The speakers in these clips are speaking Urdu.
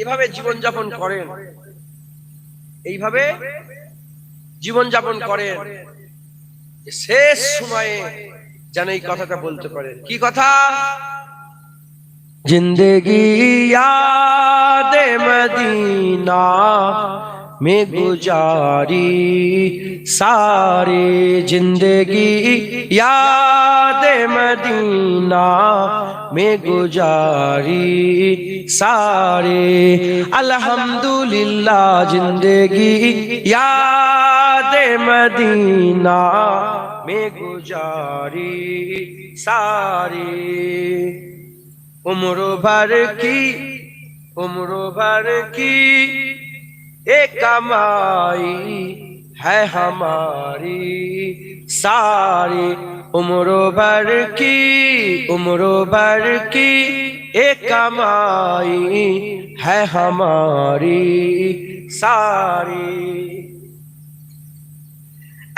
এভাবে জীবনযাপন করেন। এইভাবে জীবনযাপন করেন। শেষ সময়ে যেন এই কথাটা বলতে পারেন। কি কথা? زندگی یاد مدینہ میں گزاری، ساری زندگی یاد مدینہ میں گزاری سارے الحمدللہ زندگی یاد مدینہ میں گزاری، ساری উমর ভার কি? উমর ভার কি? এ কামাই হ্যাঁ হামারি সারি। উমর ভার কি? উমর ভার কি? এ কামাই হ্যাঁ সারি।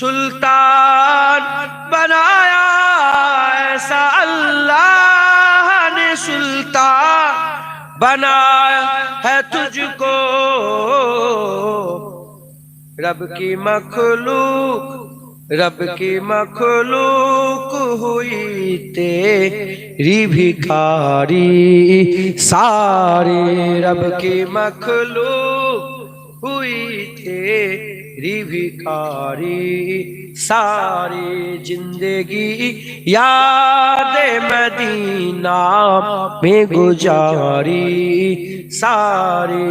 سلطان بنایا، ایسا اللہ نے سلطان بنایا ہے تجھ کو۔ رب کی مخلوق، رب کی مخلوق ہوئی تیری بھکاری سارے رب کی مخلوق۔ হইতে রিভিকারি সারি জিন্দগি ইয়াদে মদিনা মে গুজারি সারি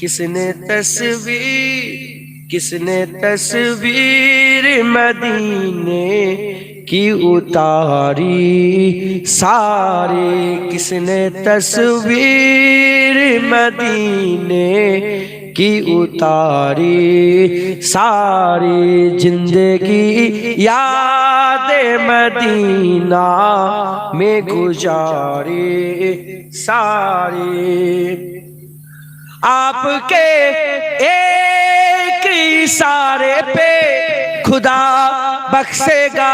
کس نے تصویر، کس نے تصویر مدینے کی اتاری؟ سارے کس نے تصویر مدینے کی اتاری؟ ساری زندگی یاد مدینہ میں گزاری ساری آپ کے ایک سارے پہ خدا بخشے گا۔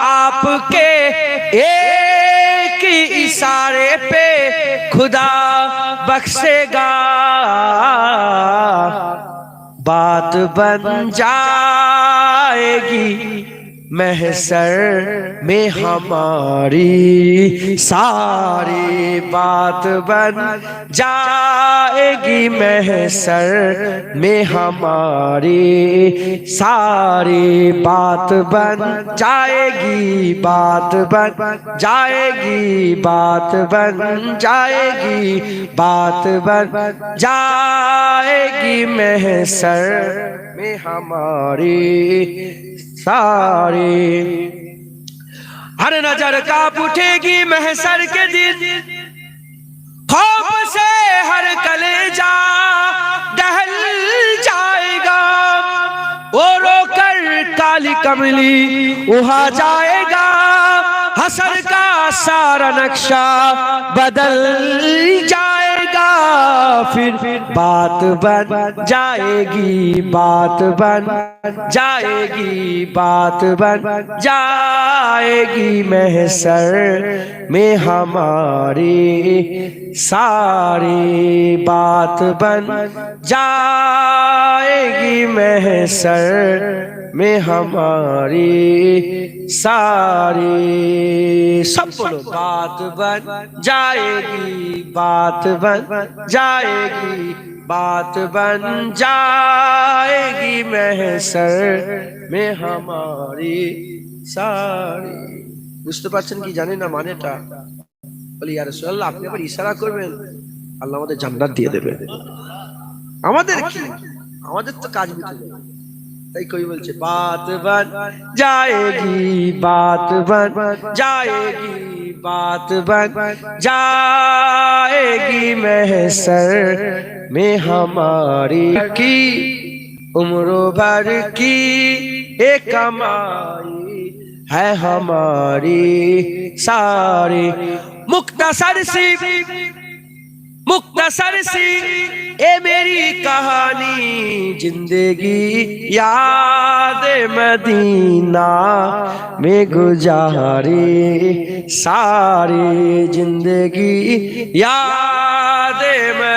آپ کے ایک اشارے پہ خدا بخشے گا۔ بات بن جائے گی۔ محسر میں ہماری ساری بات بن جائے گی محسر میں ہماری ساری بات بن جائے گی بات بن جائے گی بات بن جائے گی بات بن جائے گی محسر میں ہماری سارے ہر نظر کاپ اٹھے گی محسر کے دن خوف سے ہر کلے جا دہل جائے گا۔ وہ رو کر کالی کملی اہا جائے گا۔ حسر کا سارا نقشہ بدل جائے گا، پھر بات بن جائے گی، بات بن جائے گی، بات بن جائے گی محسر میں ہماری ساری بات بن جائے گی محسر میں ہماری ساری سب بلو بات بن جائے گی بات بن جائے گی بات بن جائے گی محسر۔ میں ہماری ساری۔ بستو پرچن کی جانے نہ مانے اللہ آپ نے اللہ جانے تو کاج ہوتے ہیں کوئی بات بن جائے گی بات بن جائے گی بات بن جائے گی محسر میں ہماری کی عمر بھر کی ایک ہماری ہے ہماری ساری مقتصر سی مختصر سی۔ اے میری کہانی زندگی یاد مدینہ میں گزاری۔ ساری زندگی یاد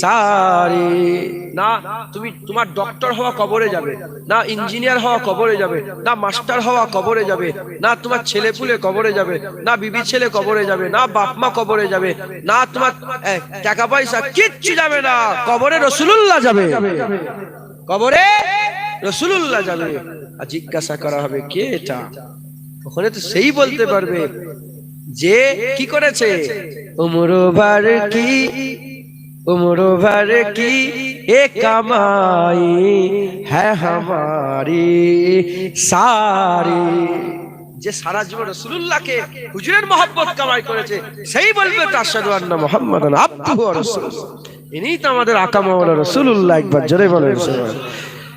সারে। না, তুমি তোমার ডক্টর হওয়া কবরে যাবে, না ইঞ্জিনিয়ার হওয়া কবরে যাবে, না মাস্টার হওয়া কবরে যাবে, না তোমার ছেলে পুলে কবরে যাবে, না বিবি ছেলে কবরে যাবে, না বাপ মা কবরে যাবে, না তোমার টাকা পয়সা কিচ্ছু যাবে না, কবরে রসুলুল্লাহ যাবে। কবরে রসুলুল্লাহ যাবে। আর জিজ্ঞাসা করা হবে, কে এটা? ওখানে তো সেই বলতে পারবে। যে কি করেছে? উমরোবার কি? উমরোবার কি? এ কামাই হ্যাঁ হামারি সারি। যে সারা জীবন রসুল্লাহকে হুজুরের মহব্বত কামাই করেছে সেই বলবে তার আন্না মোহাম্মদ আব্দুহ রসুল ইনি তো আমাদের আকামাওয়ালা রসুল্লাহ একবার জোরে বলেন